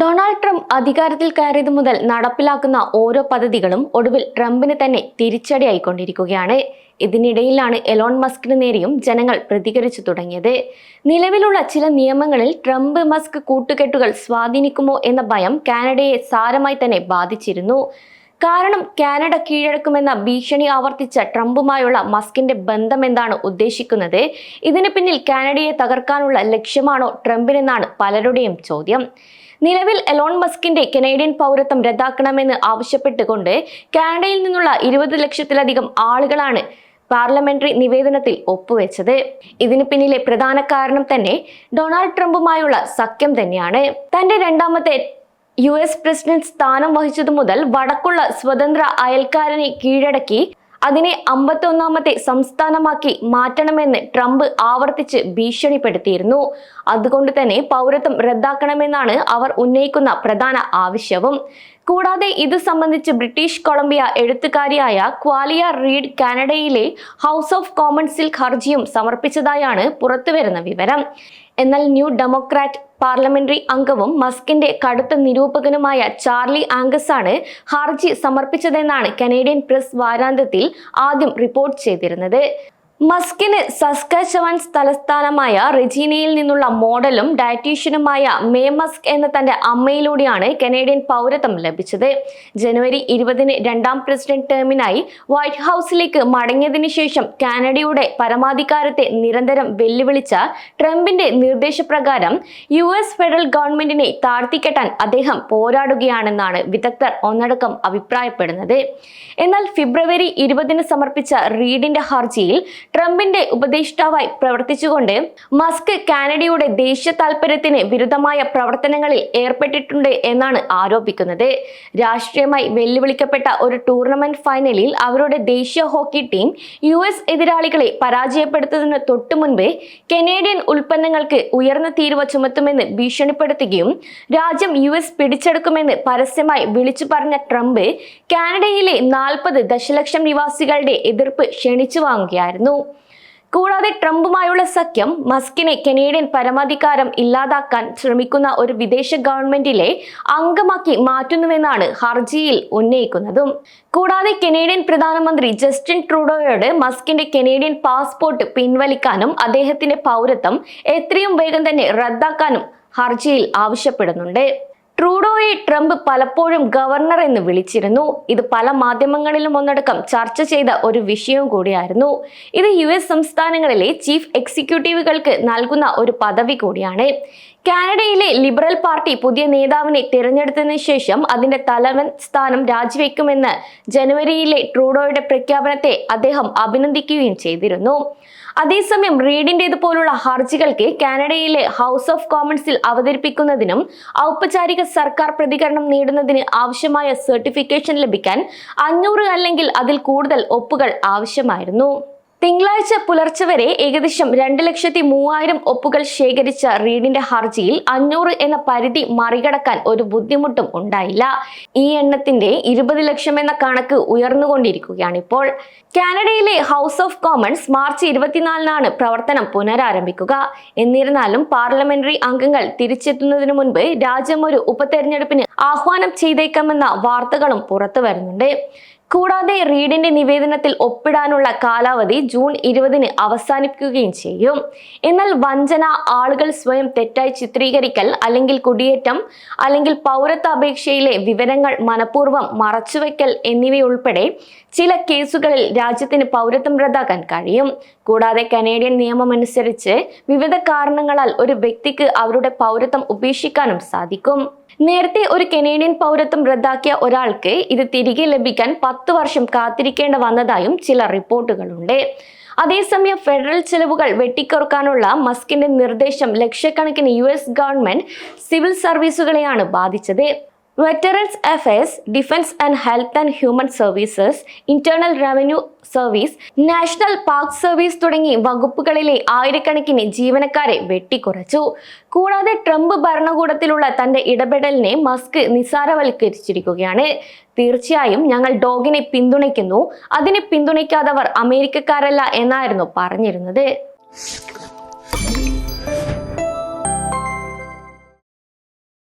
Donald Trump അധികാരത്തിൽ കയറിയത് മുതൽ നടപ്പിലാക്കുന്ന ഓരോ പദ്ധതികളും ഒടുവിൽ ട്രംപിന് തന്നെ തിരിച്ചടിയായിക്കൊണ്ടിരിക്കുകയാണ്. ഇതിനിടയിലാണ് എലോൺ മസ്കിന് നേരെയും ജനങ്ങൾ പ്രതികരിച്ചു തുടങ്ങിയത്. നിലവിലുള്ള ചില നിയമങ്ങളിൽ ട്രംപ് മസ്ക് കൂട്ടുകെട്ടുകൾ സ്വാധീനിക്കുമോ എന്ന ഭയം കാനഡയെ സാരമായി തന്നെ ബാധിച്ചിരുന്നു. കാരണം കാനഡ കീഴടക്കുമെന്ന ഭീഷണി ആവർത്തിച്ച ട്രംപുമായുള്ള മസ്കിന്റെ ബന്ധം എന്താണ് ഉദ്ദേശിക്കുന്നത്? ഇതിന് പിന്നിൽ കാനഡയെ തകർക്കാനുള്ള ലക്ഷ്യമാണോ ട്രംപിനെന്നാണ് പലരുടെയും ചോദ്യം. നിലവിൽ എലോൺ മസ്കിന്റെ കനേഡിയൻ പൗരത്വം റദ്ദാക്കണമെന്ന് ആവശ്യപ്പെട്ടുകൊണ്ട് കാനഡയിൽ നിന്നുള്ള ഇരുപത് ലക്ഷത്തിലധികം ആളുകളാണ് പാർലമെന്ററി നിവേദനത്തിൽ ഒപ്പുവെച്ചത്. ഇതിന് പിന്നിലെ പ്രധാന കാരണം തന്നെ ഡൊണാൾഡ് ട്രംപുമായുള്ള സഖ്യം തന്നെയാണ്. തന്റെ രണ്ടാമത്തെ യു എസ് പ്രസിഡന്റ് സ്ഥാനം വഹിച്ചതു മുതൽ വടക്കുള്ള സ്വതന്ത്ര അയൽക്കാരനെ കീഴടക്കി അതിനെ അമ്പത്തൊന്നാമത്തെ സംസ്ഥാനമാക്കി മാറ്റണമെന്ന് ട്രംപ് ആവർത്തിച്ച് ഭീഷണിപ്പെടുത്തിയിരുന്നു. അതുകൊണ്ട് തന്നെ പൗരത്വം റദ്ദാക്കണമെന്നാണ് അവർ ഉന്നയിക്കുന്ന പ്രധാന ആവശ്യവും. കൂടാതെ ഇത് സംബന്ധിച്ച് ബ്രിട്ടീഷ് കൊളംബിയ എഴുത്തുകാരിയായ ക്വാലിയ റീഡ് കാനഡയിലെ ഹൗസ് ഓഫ് കോമൺസിൽ ഹർജിയും സമർപ്പിച്ചതായാണ് പുറത്തുവരുന്ന വിവരം. എന്നാൽ ന്യൂ ഡെമോക്രാറ്റ് പാർലമെന്ററി അംഗവും മസ്കിന്റെ കടുത്ത നിരൂപകനുമായ ചാർലി ആംഗസ് ആണ് ഹർജി സമർപ്പിച്ചതെന്നാണ് കനേഡിയൻ പ്രസ് വാരാന്ത്യത്തിൽ ആദ്യം റിപ്പോർട്ട് ചെയ്തിരുന്നത്. മസ്കിന് സസ്കച്ചവൻ തലസ്ഥാനമായ റെജീനയിൽ നിന്നുള്ള മോഡലും ഡയറ്റീഷ്യനുമായ മേ മസ്ക് എന്ന തന്റെ അമ്മയിലൂടെയാണ് കനേഡിയൻ പൗരത്വം ലഭിച്ചത്. ജനുവരി ഇരുപതിന് രണ്ടാം പ്രസിഡന്റ് ടേമിനായി വൈറ്റ് ഹൗസിലേക്ക് മടങ്ങിയതിനു ശേഷം കാനഡയുടെ പരമാധികാരത്തെ നിരന്തരം വെല്ലുവിളിച്ച ട്രംപിന്റെ നിർദ്ദേശപ്രകാരം യു എസ് ഫെഡറൽ ഗവൺമെന്റിനെ താഴ്ത്തിക്കെട്ടാൻ അദ്ദേഹം പോരാടുകയാണെന്നാണ് വിദഗ്ധർ ഒന്നടക്കം അഭിപ്രായപ്പെടുന്നത്. എന്നാൽ ഫെബ്രുവരി ഇരുപതിന് സമർപ്പിച്ച റീഡിന്റെ ഹർജിയിൽ ട്രംപിന്റെ ഉപദേഷ്ടാവായി പ്രവർത്തിച്ചുകൊണ്ട് മസ്ക് കാനഡയുടെ ദേശീയ താൽപര്യത്തിന് വിരുദ്ധമായ പ്രവർത്തനങ്ങളിൽ ഏർപ്പെട്ടിട്ടുണ്ട് എന്നാണ് ആരോപിക്കുന്നത്. രാഷ്ട്രീയമായി വെല്ലുവിളിക്കപ്പെട്ട ഒരു ടൂർണമെന്റ് ഫൈനലിൽ അവരുടെ ദേശീയ ഹോക്കി ടീം യു എസ് എതിരാളികളെ പരാജയപ്പെടുത്തുന്നതിന് തൊട്ടു കനേഡിയൻ ഉൽപ്പന്നങ്ങൾക്ക് ഉയർന്ന തീരുവ ചുമത്തുമെന്ന് ഭീഷണിപ്പെടുത്തുകയും രാജ്യം യു എസ് പിടിച്ചെടുക്കുമെന്ന് പരസ്യമായി വിളിച്ചു പറഞ്ഞ ട്രംപ് കാനഡയിലെ നാൽപ്പത് ദശലക്ഷം നിവാസികളുടെ എതിർപ്പ് ക്ഷണിച്ചു വാങ്ങുകയായിരുന്നു. കൂടാതെ ട്രംപുമായുള്ള സഖ്യം മസ്കിനെ കനേഡിയൻ പരമാധികാരം ഇല്ലാതാക്കാൻ ശ്രമിക്കുന്ന ഒരു വിദേശ ഗവൺമെന്റിലെ അംഗമാക്കി മാറ്റുന്നുവെന്നാണ് ഹർജിയിൽ ഉന്നയിക്കുന്നതും. കൂടാതെ കനേഡിയൻ പ്രധാനമന്ത്രി ജസ്റ്റിൻ ട്രൂഡോയോട് മസ്കിന്റെ കനേഡിയൻ പാസ്പോർട്ട് പിൻവലിക്കാനും അദ്ദേഹത്തിന്റെ പൗരത്വം എത്രയും വേഗം തന്നെ റദ്ദാക്കാനും ഹർജിയിൽ ആവശ്യപ്പെടുന്നുണ്ട്. ട്രൂഡോയെ ട്രംപ് പലപ്പോഴും ഗവർണർ എന്ന് വിളിച്ചിരുന്നു. ഇത് പല മാധ്യമങ്ങളിലും ഒന്നടക്കം ചർച്ച ചെയ്ത ഒരു വിഷയവും കൂടിയായിരുന്നു. ഇത് യു എസ് സംസ്ഥാനങ്ങളിലെ ചീഫ് എക്സിക്യൂട്ടീവുകൾക്ക് നൽകുന്ന ഒരു പദവി കൂടിയാണ്. കാനഡയിലെ ലിബറൽ പാർട്ടി പുതിയ നേതാവിനെ തിരഞ്ഞെടുത്തതിനു ശേഷം അതിന്റെ തലവൻ സ്ഥാനം രാജിവെക്കുമെന്ന് ജനുവരിയിലെ ട്രൂഡോയുടെ പ്രഖ്യാപനത്തെ അദ്ദേഹം അഭിനന്ദിക്കുകയും ചെയ്തിരുന്നു. അതേസമയം റീഡിന്റേതുപോലുള്ള ഹർജികൾക്ക് കാനഡയിലെ ഹൗസ് ഓഫ് കോമൺസിൽ അവതരിപ്പിക്കുന്നതിനും ഔപചാരിക സർക്കാർ പ്രതികരണം നേടുന്നതിന് ആവശ്യമായ സർട്ടിഫിക്കേഷൻ ലഭിക്കാൻ അഞ്ഞൂറ് അല്ലെങ്കിൽ അതിൽ കൂടുതൽ ഒപ്പുകൾ ആവശ്യമായിരുന്നു. തിങ്കളാഴ്ച പുലർച്ചെ വരെ ഏകദേശം രണ്ട് ലക്ഷത്തി മൂവായിരം ഒപ്പുകൾ ശേഖരിച്ച റീഡിന്റെ ഹർജിയിൽ അഞ്ഞൂറ് എന്ന പരിധി മറികടക്കാൻ ഒരു ബുദ്ധിമുട്ടും ഉണ്ടായില്ല. ഈ എണ്ണത്തിന്റെ ഇരുപത് ലക്ഷം എന്ന കണക്ക് ഉയർന്നുകൊണ്ടിരിക്കുകയാണ് ഇപ്പോൾ. കാനഡയിലെ ഹൗസ് ഓഫ് കോമൺസ് മാർച്ച് ഇരുപത്തിനാലിനാണ് പ്രവർത്തനം പുനരാരംഭിക്കുക. എന്നിരുന്നാലും പാർലമെന്ററി അംഗങ്ങൾ തിരിച്ചെത്തുന്നതിന് മുൻപ് രാജ്യം ഒരു ഉപതെരഞ്ഞെടുപ്പിന് ആഹ്വാനം ചെയ്തേക്കാമെന്ന വാർത്തകളും പുറത്തു വരുന്നുണ്ട്. കൂടാതെ റീഡിന്റെ നിവേദനത്തിൽ ഒപ്പിടാനുള്ള കാലാവധി ജൂൺ ഇരുപതിന് അവസാനിപ്പിക്കുകയും ചെയ്യും. എന്നാൽ വഞ്ചന ആളുകൾ സ്വയം തെറ്റായി ചിത്രീകരിക്കൽ അല്ലെങ്കിൽ കുടിയേറ്റം അല്ലെങ്കിൽ പൗരത്വ അപേക്ഷയിലെ വിവരങ്ങൾ മനഃപൂർവം മറച്ചുവെക്കൽ എന്നിവയുൾപ്പെടെ ചില കേസുകളിൽ രാജ്യത്തിന് പൗരത്വം റദ്ദാക്കാൻ കഴിയും. കൂടാതെ കനേഡിയൻ നിയമമനുസരിച്ച് വിവിധ കാരണങ്ങളാൽ ഒരു വ്യക്തിക്ക് അവരുടെ പൗരത്വം ഉപേക്ഷിക്കാനും സാധിക്കും. നേരത്തെ ഒരു കനേഡിയൻ പൗരത്വം റദ്ദാക്കിയ ഒരാൾക്ക് ഇത് തിരികെ ലഭിക്കാൻ പത്ത് വർഷം കാത്തിരിക്കേണ്ട വന്നതായും ചില റിപ്പോർട്ടുകളുണ്ട്. അതേസമയം ഫെഡറൽ ചെലവുകൾ വെട്ടിക്കുറക്കാനുള്ള മസ്കിന്റെ നിർദ്ദേശം ലക്ഷക്കണക്കിന് യു എസ് ഗവൺമെന്റ് സിവിൽ സർവീസുകളെയാണ് ബാധിച്ചത്. Veterans affairs defence and health and human services internal revenue service national park service തുടങ്ങി വകുപ്പുകളിലെ ആയിരക്കണക്കിന് ജീവനക്കാരെ വെട്ടിക്കുറച്ചു. കൂടാതെ ട്രംപ് ഭരണകൂടത്തിലുള്ള തന്റെ ഇടപെടലിനെ മസ്ക് നിസ്സാരവൽക്കരിച്ചിരിക്കുകയാണ് തീർച്ചയായും ഞങ്ങൾ ഡോഗിനെ പിന്തുണയ്ക്കുന്നു. അതിനെ പിന്തുണയ്ക്കാത്തവർ അമേരിക്കക്കാരല്ല എന്നായിരുന്നു പറഞ്ഞിരുന്നത്.